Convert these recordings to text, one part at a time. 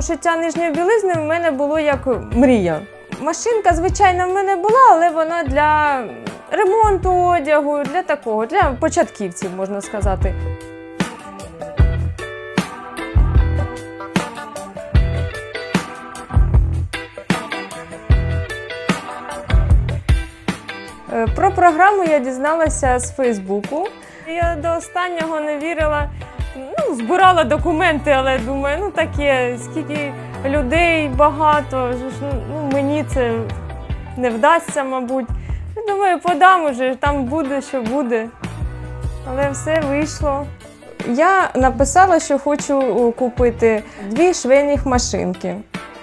Пошиття нижньої білизни в мене було як мрія. Машинка, звичайно, в мене була, але вона для ремонту одягу, для такого, для початківців, можна сказати. Е, Про програму я дізналася з Фейсбуку. Я до останнього не вірила. Ну, збирала документи, але думаю, ну таке, скільки людей багато, ж, ну, мені це не вдасться, мабуть. Ну, Думаю, подам уже, там буде, що буде. Але все вийшло. Я написала, що хочу купити дві швейних машинки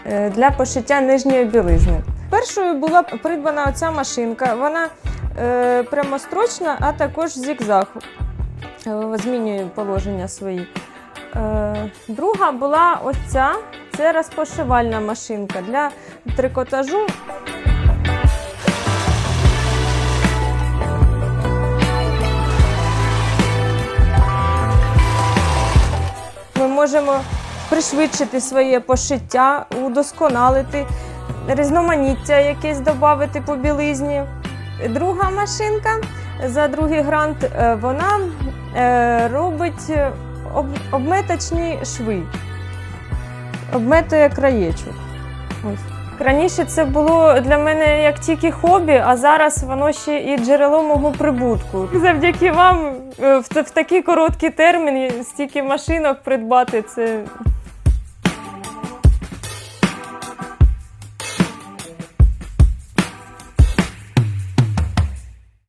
е, для пошиття нижньої білизни. Першою була придбана оця машинка. Вона е, прямострочна, а також зігзаг. Е, Змінює положення свої. Е, друга була ось ця. Це розпошивальна машинка для трикотажу. Ми можемо пришвидшити своє пошиття, удосконалити, різноманіття якесь додати по білизні. Друга машинка за другий грант е, вона робить е, об- обметочні шви, обметує краєчок. Ось. Раніше це було для мене як тільки хобі, а зараз воно ще і джерело мого прибутку. Завдяки вам е, в такий короткий термін стільки машинок придбати це